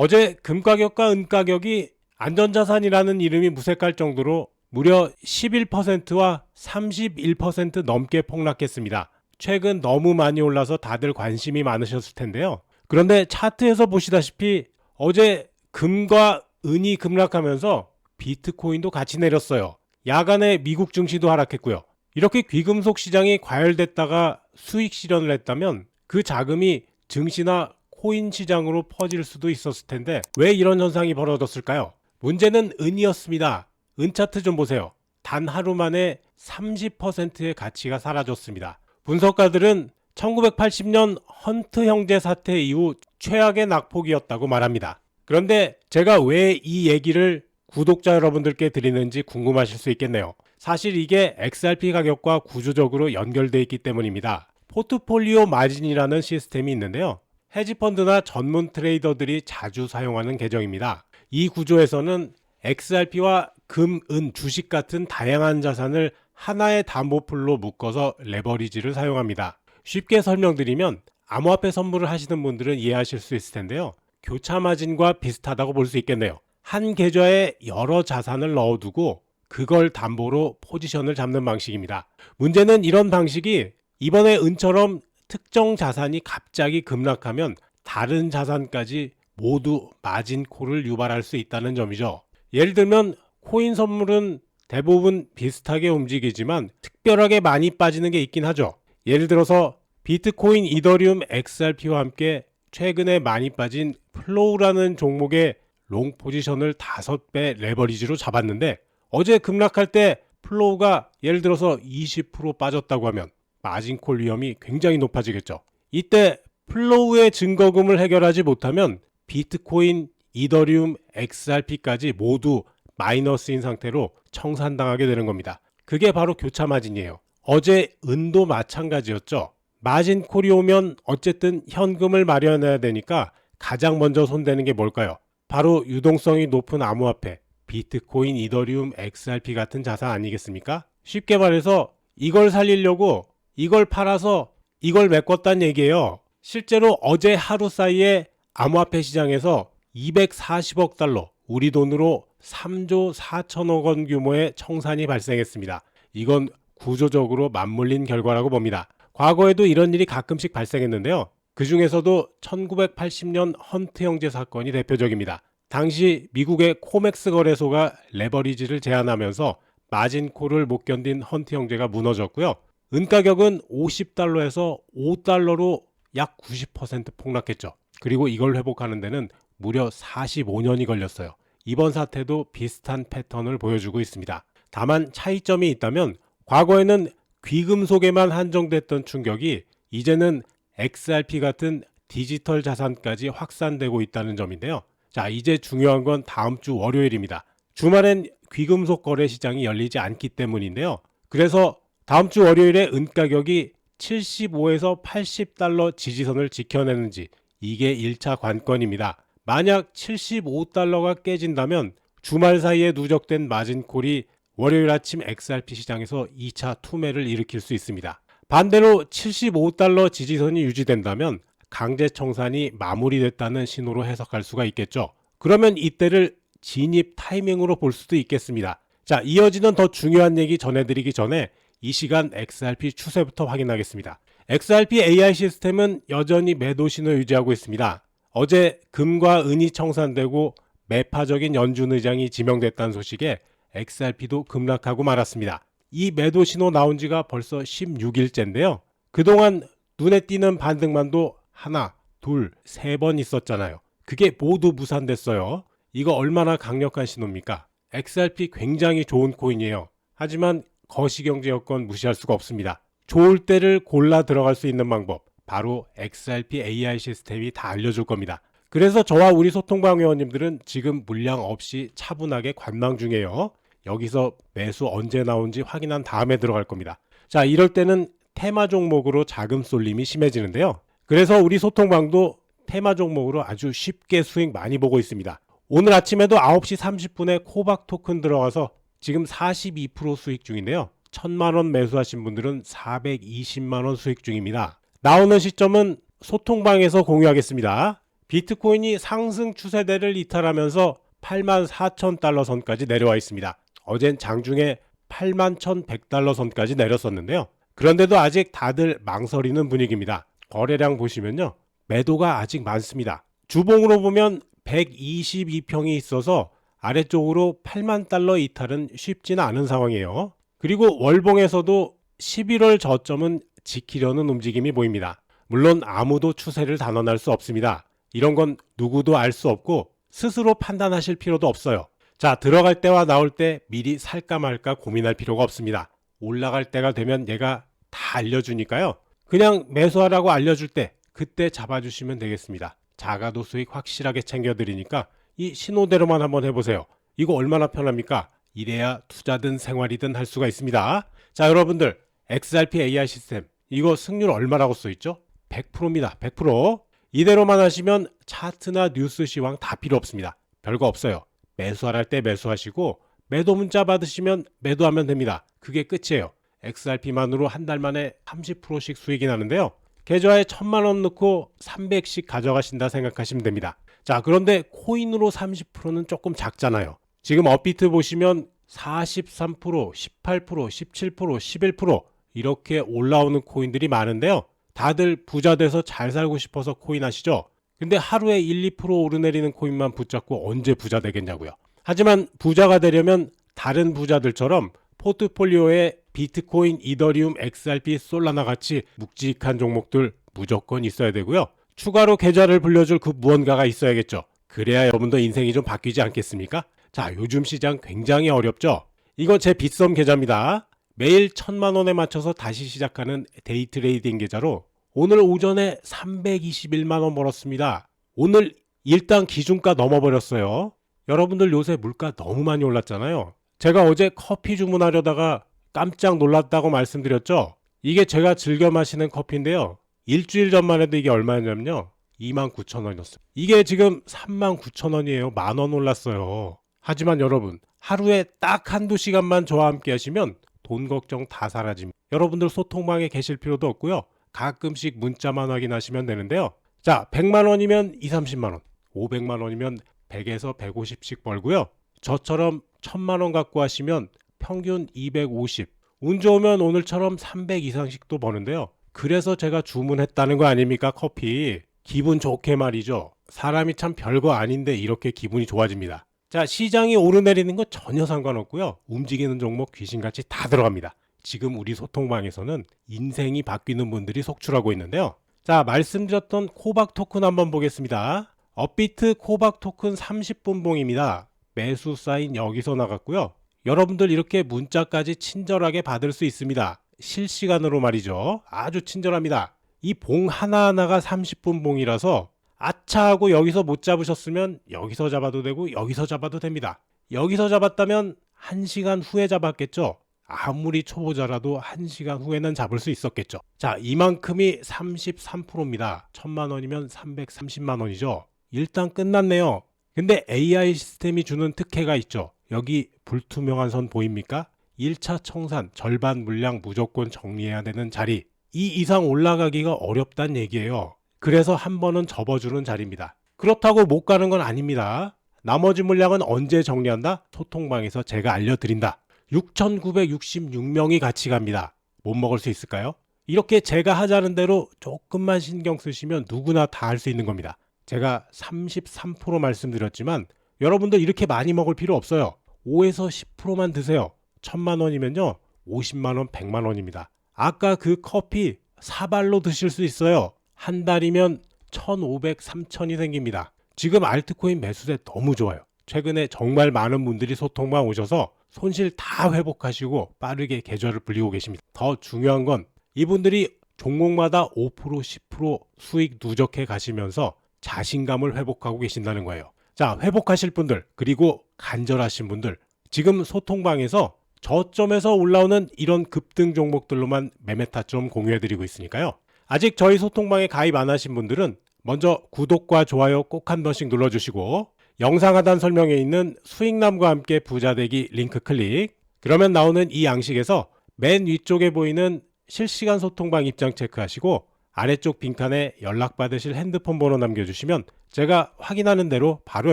어제 금 가격과 은 가격이 안전자산이라는 이름이 무색할 정도로 무려 11%와 31% 넘게 폭락했습니다. 최근 너무 많이 올라서 다들 관심이 많으셨을 텐데요. 그런데 차트에서 보시다시피 어제 금과 은이 급락하면서 비트코인도 같이 내렸어요. 야간에 미국 증시도 하락했고요. 이렇게 귀금속 시장이 과열됐다가 수익 실현을 했다면 그 자금이 증시나 코인 시장으로 퍼질 수도 있었을 텐데 왜 이런 현상이 벌어졌을까요? 문제는 은이었습니다. 은 차트 좀 보세요. 단 하루 만에 30%의 가치가 사라졌습니다. 분석가들은 1980년 헌트 형제 사태 이후 최악의 낙폭이었다고 말합니다. 그런데 제가 왜 이 얘기를 구독자 여러분들께 드리는지 궁금하실 수 있겠네요. 사실 이게 XRP 가격과 구조적으로 연결되어 있기 때문입니다. 포트폴리오 마진이라는 시스템이 있는데요. 헤지펀드나 전문 트레이더들이 자주 사용하는 계정입니다. 이 구조에서는 XRP와 금, 은, 주식 같은 다양한 자산을 하나의 담보풀로 묶어서 레버리지를 사용합니다. 쉽게 설명드리면 암호화폐 선물을 하시는 분들은 이해하실 수 있을 텐데요. 교차 마진과 비슷하다고 볼 수 있겠네요. 한 계좌에 여러 자산을 넣어두고 그걸 담보로 포지션을 잡는 방식입니다. 문제는 이런 방식이 이번에 은처럼 특정 자산이 갑자기 급락하면 다른 자산까지 모두 마진콜을 유발할 수 있다는 점이죠. 예를 들면 코인 선물은 대부분 비슷하게 움직이지만 특별하게 많이 빠지는 게 있긴 하죠. 예를 들어서 비트코인, 이더리움, XRP와 함께 최근에 많이 빠진 플로우라는 종목의 롱 포지션을 5배 레버리지로 잡았는데 어제 급락할 때 플로우가 예를 들어서 20% 빠졌다고 하면 마진콜 위험이 굉장히 높아지겠죠. 이때 플로우의 증거금을 해결하지 못하면 비트코인, 이더리움, XRP까지 모두 마이너스인 상태로 청산당하게 되는 겁니다. 그게 바로 교차 마진이에요. 어제 은도 마찬가지였죠. 마진콜이 오면 어쨌든 현금을 마련해야 되니까 가장 먼저 손대는 게 뭘까요? 바로 유동성이 높은 암호화폐, 비트코인, 이더리움, XRP 같은 자산 아니겠습니까? 쉽게 말해서 이걸 살리려고 이걸 팔아서 이걸 메꿨다는 얘기예요. 실제로 어제 하루 사이에 암호화폐 시장에서 240억 달러, 우리 돈으로 3조 4천억 원 규모의 청산이 발생했습니다. 이건 구조적으로 맞물린 결과라고 봅니다. 과거에도 이런 일이 가끔씩 발생했는데요. 그 중에서도 1980년 헌트 형제 사건이 대표적입니다. 당시 미국의 코맥스 거래소가 레버리지를 제한하면서 마진콜을 못 견딘 헌트 형제가 무너졌고요. 은 가격은 50달러에서 5달러로 약 90% 폭락했죠. 그리고 이걸 회복하는 데는 무려 45년이 걸렸어요. 이번 사태도 비슷한 패턴을 보여주고 있습니다. 다만 차이점이 있다면 과거에는 귀금속에만 한정됐던 충격이 이제는 XRP 같은 디지털 자산까지 확산되고 있다는 점인데요. 자, 이제 중요한 건 다음 주 월요일입니다. 주말엔 귀금속 거래 시장이 열리지 않기 때문인데요. 그래서 다음 주 월요일에 은 가격이 75에서 80달러 지지선을 지켜내는지 이게 1차 관건입니다. 만약 75달러가 깨진다면 주말 사이에 누적된 마진콜이 월요일 아침 XRP 시장에서 2차 투매를 일으킬 수 있습니다. 반대로 75달러 지지선이 유지된다면 강제 청산이 마무리됐다는 신호로 해석할 수가 있겠죠. 그러면 이때를 진입 타이밍으로 볼 수도 있겠습니다. 자, 이어지는 더 중요한 얘기 전해드리기 전에 이 시간 XRP 추세부터 확인하겠습니다. XRP AI 시스템은 여전히 매도 신호 유지하고 있습니다. 어제 금과 은이 청산되고 매파적인 연준 의장이 지명됐다는 소식에 XRP도 급락하고 말았습니다. 이 매도 신호 나온 지가 벌써 16일째인데요. 그동안 눈에 띄는 반등만도 하나, 둘, 세 번 있었잖아요. 그게 모두 무산됐어요. 이거 얼마나 강력한 신호입니까? XRP 굉장히 좋은 코인이에요. 하지만 거시경제 여건 무시할 수가 없습니다. 좋을 때를 골라 들어갈 수 있는 방법, 바로 XRP AI 시스템이 다 알려줄 겁니다. 그래서 저와 우리 소통방 회원님들은 지금 물량 없이 차분하게 관망 중이에요. 여기서 매수 언제 나온지 확인한 다음에 들어갈 겁니다. 자, 이럴 때는 테마 종목으로 자금 쏠림이 심해지는데요. 그래서 우리 소통방도 테마 종목으로 아주 쉽게 수익 많이 보고 있습니다. 오늘 아침에도 9시 30분에 코박 토큰 들어가서 지금 42% 수익 중인데요. 1000만 원 매수하신 분들은 420만 원 수익 중입니다. 나오는 시점은 소통방에서 공유하겠습니다. 비트코인이 상승 추세대를 이탈하면서 8만 4천 달러 선까지 내려와 있습니다. 어젠 장중에 8만 1,100달러 선까지 내렸었는데요. 그런데도 아직 다들 망설이는 분위기입니다. 거래량 보시면요. 매도가 아직 많습니다. 주봉으로 보면 122평이 있어서 아래쪽으로 8만 달러 이탈은 쉽지는 않은 상황이에요. 그리고 월봉에서도 11월 저점은 지키려는 움직임이 보입니다. 물론 아무도 추세를 단언할 수 없습니다. 이런 건 누구도 알 수 없고 스스로 판단하실 필요도 없어요. 자, 들어갈 때와 나올 때 미리 살까 말까 고민할 필요가 없습니다. 올라갈 때가 되면 얘가 다 알려주니까요. 그냥 매수하라고 알려줄 때 그때 잡아주시면 되겠습니다. 자가도 수익 확실하게 챙겨드리니까 이 신호대로만 한번 해보세요. 이거 얼마나 편합니까? 이래야 투자든 생활이든 할 수가 있습니다. 자, 여러분들 XRP AI 시스템 이거 승률 얼마라고 써 있죠? 100%입니다. 100%. 이대로만 하시면 차트나 뉴스 시황 다 필요 없습니다. 별거 없어요. 매수할 때 매수하시고 매도 문자 받으시면 매도하면 됩니다. 그게 끝이에요. XRP만으로 한 달 만에 30%씩 수익이 나는데요. 계좌에 1000만 원 넣고 300씩 가져가신다 생각하시면 됩니다. 자, 그런데 코인으로 30%는 조금 작잖아요. 지금 업비트 보시면 43%, 18%, 17%, 11% 이렇게 올라오는 코인들이 많은데요. 다들 부자 돼서 잘 살고 싶어서 코인 하시죠? 근데 하루에 1, 2% 오르내리는 코인만 붙잡고 언제 부자 되겠냐고요. 하지만 부자가 되려면 다른 부자들처럼 포트폴리오에 비트코인, 이더리움, XRP, 솔라나 같이 묵직한 종목들 무조건 있어야 되고요. 추가로 계좌를 불려줄 그 무언가가 있어야겠죠. 그래야 여러분도 인생이 좀 바뀌지 않겠습니까? 자, 요즘 시장 굉장히 어렵죠? 이거 제 빗썸 계좌입니다. 매일 천만 원에 맞춰서 다시 시작하는 데이 트레이딩 계좌로 오늘 오전에 321만 원 벌었습니다. 오늘 일단 기준가 넘어버렸어요. 여러분들 요새 물가 너무 많이 올랐잖아요. 제가 어제 커피 주문하려다가 깜짝 놀랐다고 말씀드렸죠. 이게 제가 즐겨 마시는 커피인데요. 일주일 전만 해도 이게 얼마였냐면요. 29,000원이었어요. 이게 지금 39,000원이에요. 만 원 올랐어요. 하지만 여러분, 하루에 딱 한두 시간만 저와 함께 하시면 돈 걱정 다 사라집니다. 여러분들 소통방에 계실 필요도 없고요. 가끔씩 문자만 확인하시면 되는데요. 자, 100만 원이면 2, 30만 원. 500만 원이면 100에서 150씩 벌고요. 저처럼 1000만 원 갖고 하시면 평균 250. 운 좋으면 오늘처럼 300 이상씩도 버는데요. 그래서 제가 주문했다는 거 아닙니까? 커피. 기분 좋게 말이죠. 사람이 참 별거 아닌데 이렇게 기분이 좋아집니다. 자, 시장이 오르내리는 거 전혀 상관없고요. 움직이는 종목 귀신같이 다 들어갑니다. 지금 우리 소통방에서는 인생이 바뀌는 분들이 속출하고 있는데요. 자, 말씀드렸던 코박 토큰 한번 보겠습니다. 업비트 코박 토큰 30분 봉입니다. 매수 사인 여기서 나갔고요. 여러분들 이렇게 문자까지 친절하게 받을 수 있습니다. 실시간으로 말이죠. 아주 친절합니다. 이 봉 하나하나가 30분 봉이라서 아차 하고 여기서 못 잡으셨으면 여기서 잡아도 되고 여기서 잡아도 됩니다. 여기서 잡았다면 1시간 후에 잡았겠죠. 아무리 초보자라도 1시간 후에는 잡을 수 있었겠죠. 자, 이만큼이 33%입니다. 1000만 원이면 330만 원이죠. 일단 끝났네요. 근데 AI 시스템이 주는 특혜가 있죠. 여기 불투명한 선 보입니까? 1차 청산 절반 물량 무조건 정리해야 되는 자리. 이 이상 올라가기가 어렵단 얘기예요. 그래서 한 번은 접어주는 자리입니다. 그렇다고 못 가는 건 아닙니다. 나머지 물량은 언제 정리한다? 소통방에서 제가 알려드린다. 6,966명이 같이 갑니다. 못 먹을 수 있을까요? 이렇게 제가 하자는 대로 조금만 신경 쓰시면 누구나 다 할 수 있는 겁니다. 제가 33% 말씀드렸지만 여러분들 이렇게 많이 먹을 필요 없어요. 5에서 10%만 드세요. 1000만 원이면요. 50만 원, 100만 원입니다. 아까 그 커피 사발로 드실 수 있어요. 한 달이면 1,500, 3,000이 생깁니다. 지금 알트코인 매수세 너무 좋아요. 최근에 정말 많은 분들이 소통방 오셔서 손실 다 회복하시고 빠르게 계좌를 불리고 계십니다. 더 중요한 건 이분들이 종목마다 5%, 10% 수익 누적해 가시면서 자신감을 회복하고 계신다는 거예요. 자, 회복하실 분들, 그리고 간절하신 분들, 지금 소통방에서 저점에서 올라오는 이런 급등 종목들로만 매매 타점 공유해드리고 있으니까요. 아직 저희 소통방에 가입 안 하신 분들은 먼저 구독과 좋아요 꼭 한 번씩 눌러주시고 영상 하단 설명에 있는 수익남과 함께 부자되기 링크 클릭 그러면 나오는 이 양식에서 맨 위쪽에 보이는 실시간 소통방 입장 체크하시고 아래쪽 빈칸에 연락받으실 핸드폰 번호 남겨주시면 제가 확인하는 대로 바로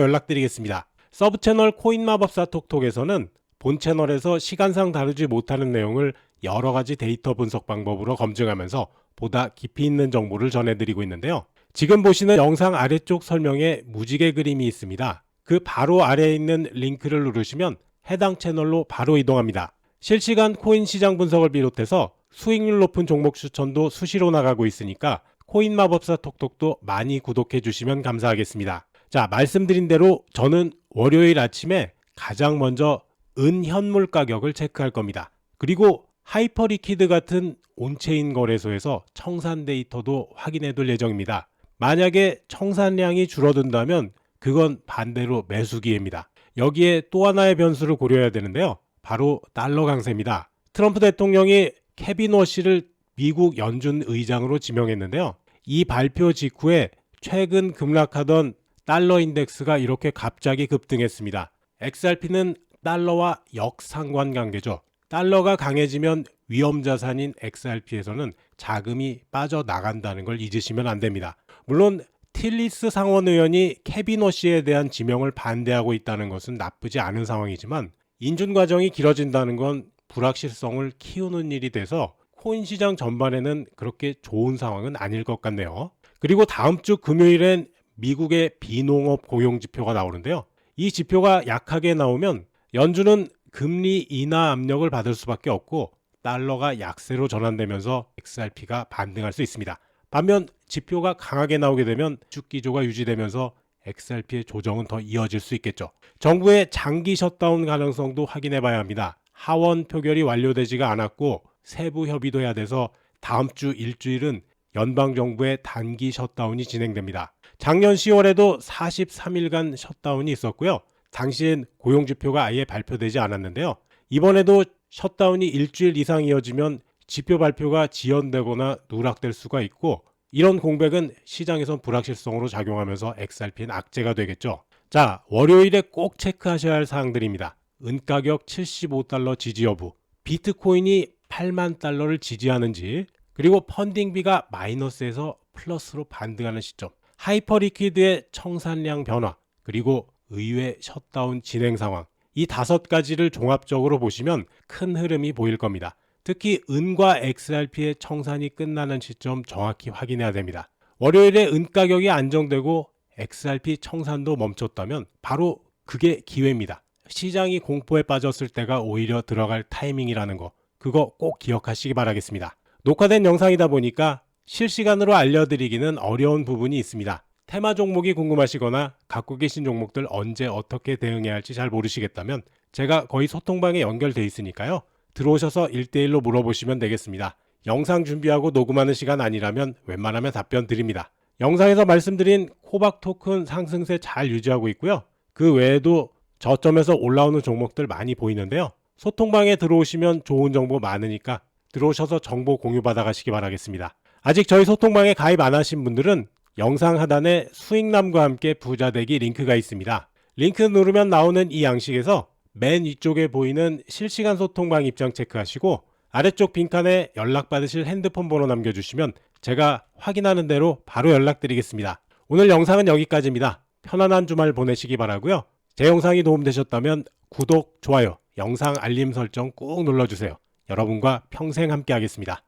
연락드리겠습니다. 서브 채널 코인 마법사 톡톡에서는 본 채널에서 시간상 다루지 못하는 내용을 여러 가지 데이터 분석 방법으로 검증하면서 보다 깊이 있는 정보를 전해드리고 있는데요. 지금 보시는 영상 아래쪽 설명에 무지개 그림이 있습니다. 그 바로 아래에 있는 링크를 누르시면 해당 채널로 바로 이동합니다. 실시간 코인 시장 분석을 비롯해서 수익률 높은 종목 추천도 수시로 나가고 있으니까 코인 마법사 톡톡도 많이 구독해 주시면 감사하겠습니다. 자, 말씀드린 대로 저는 월요일 아침에 가장 먼저 은 현물 가격을 체크할 겁니다. 그리고 하이퍼리퀴드 같은 온체인 거래소에서 청산 데이터도 확인해 둘 예정입니다. 만약에 청산량이 줄어든다면 그건 반대로 매수 기회입니다. 여기에 또 하나의 변수를 고려해야 되는데요. 바로 달러 강세입니다. 트럼프 대통령이 케빈 워시를 미국 연준 의장으로 지명했는데요. 이 발표 직후에 최근 급락하던 달러 인덱스가 이렇게 갑자기 급등했습니다. XRP는 달러와 역상관 관계죠. 달러가 강해지면 위험 자산인 XRP에서는 자금이 빠져나간다는 걸 잊으시면 안 됩니다. 물론 틸리스 상원 의원이 케빈 워시에 대한 지명을 반대하고 있다는 것은 나쁘지 않은 상황이지만 인준 과정이 길어진다는 건 불확실성을 키우는 일이 돼서 코인 시장 전반에는 그렇게 좋은 상황은 아닐 것 같네요. 그리고 다음 주 금요일엔 미국의 비농업 고용 지표가 나오는데요. 이 지표가 약하게 나오면 연준은 금리 인하 압력을 받을 수밖에 없고 달러가 약세로 전환되면서 XRP가 반등할 수 있습니다. 반면 지표가 강하게 나오게 되면 쭉 기조가 유지되면서 XRP의 조정은 더 이어질 수 있겠죠. 정부의 장기 셧다운 가능성도 확인해 봐야 합니다. 하원 표결이 완료되지가 않았고 세부 협의도 해야 돼서 다음 주 일주일은 연방 정부의 단기 셧다운이 진행됩니다. 작년 10월에도 43일간 셧다운이 있었고요. 당시엔 고용 지표가 아예 발표되지 않았는데요. 이번에도 셧다운이 일주일 이상 이어지면 지표 발표가 지연되거나 누락될 수가 있고 이런 공백은 시장에선 불확실성으로 작용하면서 XRP는 악재가 되겠죠. 자, 월요일에 꼭 체크하셔야 할 사항들입니다. 은가격 75달러 지지 여부, 비트코인이 8만 달러를 지지하는지, 그리고 펀딩비가 마이너스에서 플러스로 반등하는 시점, 하이퍼리퀴드의 청산량 변화, 그리고 의회 셧다운 진행 상황, 이 다섯 가지를 종합적으로 보시면 큰 흐름이 보일 겁니다. 특히 은과 XRP의 청산이 끝나는 시점 정확히 확인해야 됩니다. 월요일에 은 가격이 안정되고 XRP 청산도 멈췄다면 바로 그게 기회입니다. 시장이 공포에 빠졌을 때가 오히려 들어갈 타이밍이라는 거 그거 꼭 기억하시기 바라겠습니다. 녹화된 영상이다 보니까 실시간으로 알려드리기는 어려운 부분이 있습니다. 테마 종목이 궁금하시거나 갖고 계신 종목들 언제 어떻게 대응해야 할지 잘 모르시겠다면 제가 거의 소통방에 연결돼 있으니까요. 들어오셔서 1대1로 물어보시면 되겠습니다. 영상 준비하고 녹음하는 시간 아니라면 웬만하면 답변 드립니다. 영상에서 말씀드린 코박 토큰 상승세 잘 유지하고 있고요. 그 외에도 저점에서 올라오는 종목들 많이 보이는데요. 소통방에 들어오시면 좋은 정보 많으니까 들어오셔서 정보 공유 받아가시기 바라겠습니다. 아직 저희 소통방에 가입 안 하신 분들은 영상 하단에 수익남과 함께 부자되기 링크가 있습니다. 링크 누르면 나오는 이 양식에서 맨 위쪽에 보이는 실시간 소통방 입장 체크하시고 아래쪽 빈칸에 연락받으실 핸드폰 번호 남겨주시면 제가 확인하는 대로 바로 연락드리겠습니다. 오늘 영상은 여기까지입니다. 편안한 주말 보내시기 바라고요. 제 영상이 도움되셨다면 구독, 좋아요, 영상 알림 설정 꾹 눌러주세요. 여러분과 평생 함께 하겠습니다.